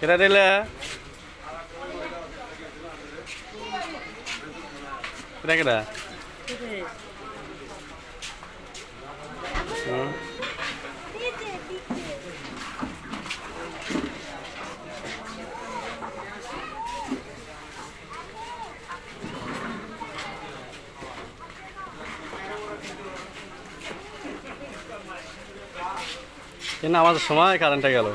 কেটা দিলে কেটা কেটা হুম কিন্তু আমাদের সময় কারেন্টটা গেল।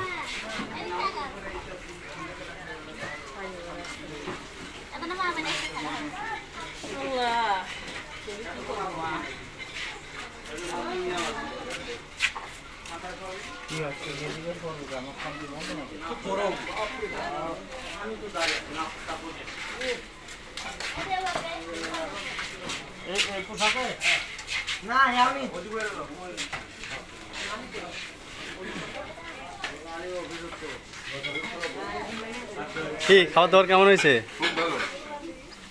না আমি। কি খাওয়া দাওয়ার কেমন হয়েছে?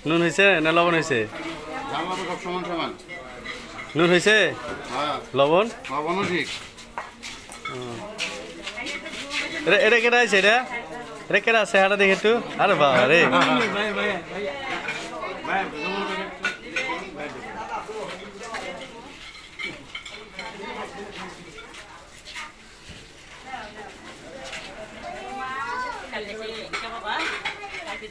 নুন হয়েছে না লবণ হয়েছে? নুন হয়েছে? হ্যাঁ লবণ? লবণও ঠিক এটা কেটা আছে, এটা? এটা কেটা আছে, হাটা দেখে একটু। আরে বাবা রে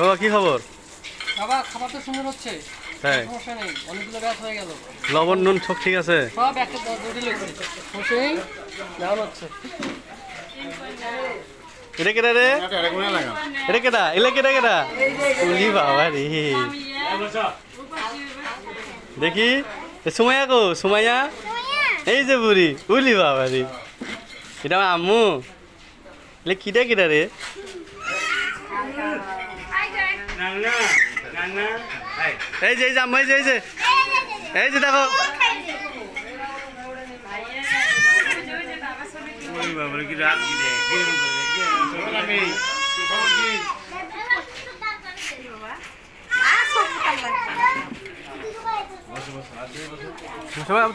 ও কি খবর? বাবা খাবার তো সুন্দর হচ্ছে। হ্যাঁ। সমস্যা নেই অনেকগুলো ব্যাস হয়ে গেল। লবণ নুন সব ঠিক আছে? সব একটা দুটি লেগেছে বসেই ডাউন হচ্ছে। এটা কেটা রে? এটা কোনে লাগা এটা কেটা এলে কেটা কেটা উলি বাবা রে। দেখি। এ সুমাইয়া কো? সুমাইয়া। এই যে বুড়ি উলি বাবা রে। এটা আম্মু। এলে কিটা কিটা রে? এই। যে এই যে আম্মু এই যে এই যে। এই যে দেখো।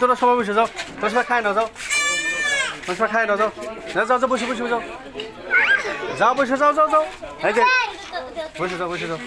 তোরা সবাই বসে যাও। তোর সবাই খাই নাও যাও। তোর সবাই খাই নাও যাও না যাও যাও বসে বসে যাও যাও বসে যাও যাও যাও এই যে বসে যাও বসে যাও